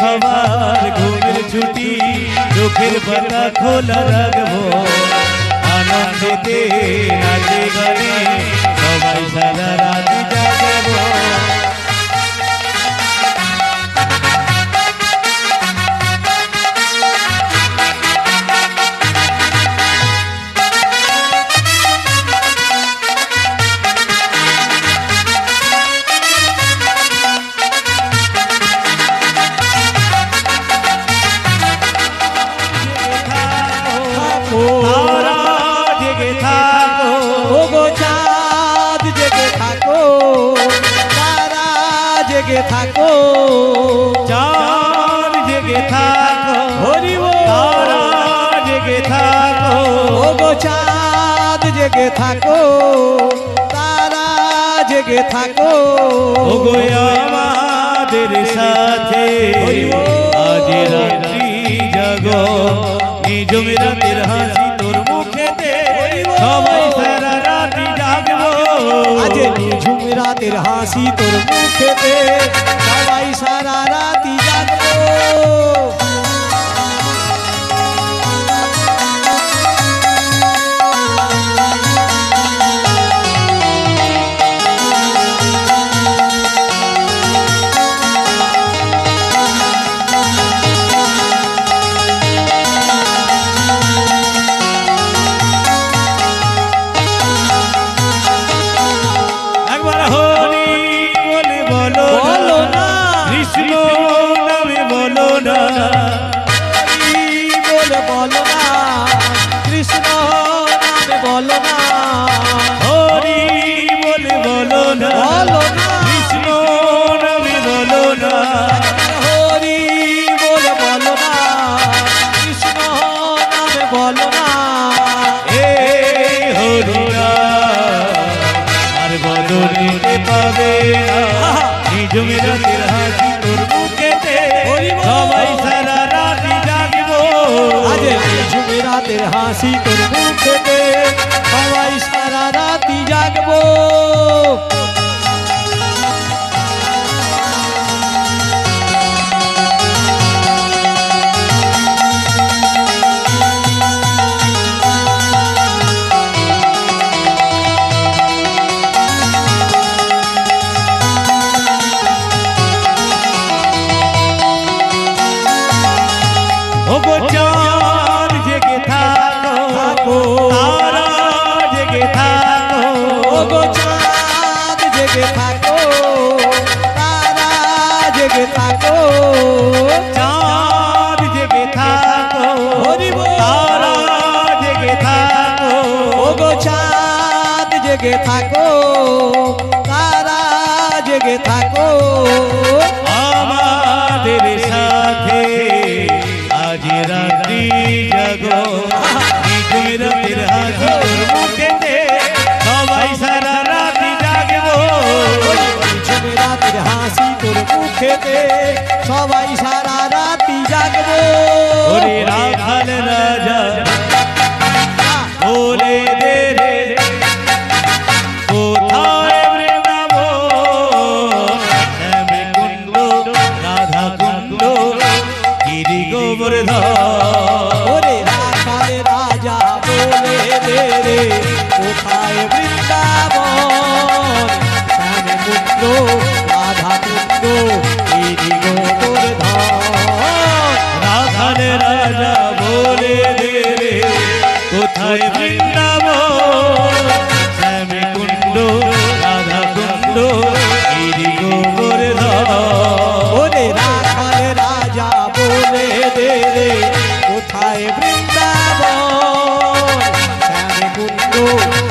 সবার ঘুমের ছুটি চোখের পাতা খোলা রাখবো আনন্দেতে নাচে গানে সবাই সারা রাত জেগে থাকো। চাঁদ জেগে থাকো। হরি বল। তারা জেগে থাকো। ওগো চাঁদ জেগে থাকো। তারা জেগে থাকো। ওগো আমাদের সাথে। আজ রাত্রি জাগো। নিজম রাতের হাসি তোর মুখেতে। সবাই সারা রাতি জাগবো। আজ রাতের হাসি তোর মুখেতে। সবাই সারা রাতি জাগবো কৃষ্ণ রাতের হাসি তোর মুখেতে সবাই সারা রাতি জাগবো। ওগো চাঁদ জেগে থাকো, তারা জেগে থাকো, চাঁদ জেগে থাকো হরি বল। তারা জেগে থাকো গো চাঁদ জেগে থাকো, তারা জেগে থাকো হাসি তোর মুখেতে সবাই সারা বলে দে রে কোথায় বৃন্দাবন? কুণ্ড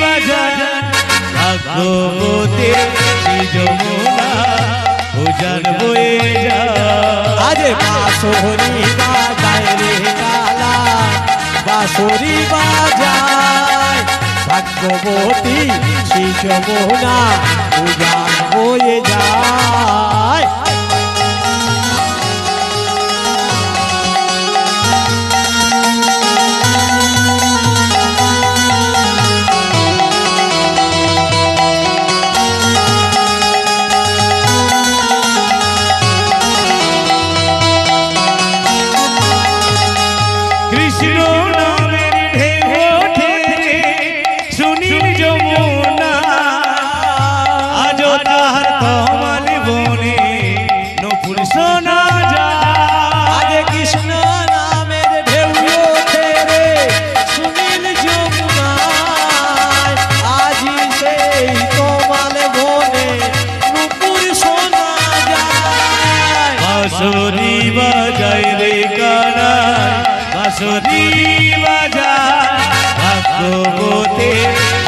বাজায় ভাগবতী যমুনা উজান বয়ে যায় আজ বাঁশরি বাজায় রে কালা বাঁশরি বাজায় ভাগ্যবতী যায় কৃষ্ণ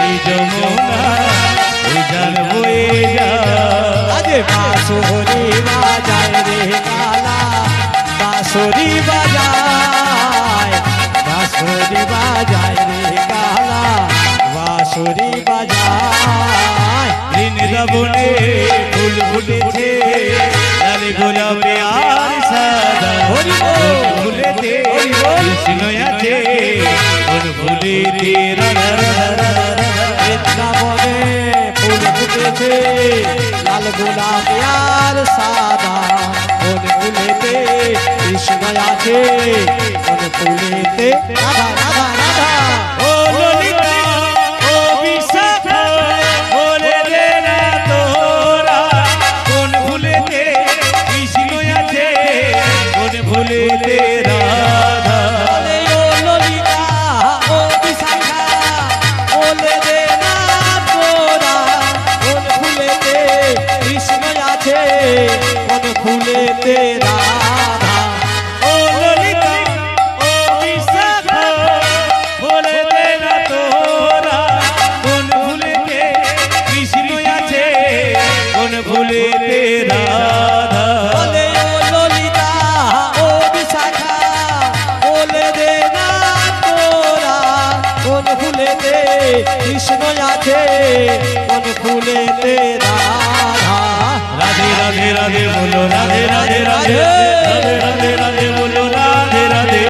এই যমুনা উজান বয়ে যায় বাঁশরি বাজায় রে কালা বাঁশরি বাজায় বাঁশরি বৃন্দাবনে ফুল ফুটেছে লাল গোলাপ আর সাদা কোন ফুলেতে কৃষ্ণ আছে কোন ফুলেতে রাধা রাধা রাধা ও ললিতা ও কৃষ্ণ আছে কোন ফুলেতে রাধা রাধে রাধে রাধে বলো রাধে রাধে রাধে রাধে রাধে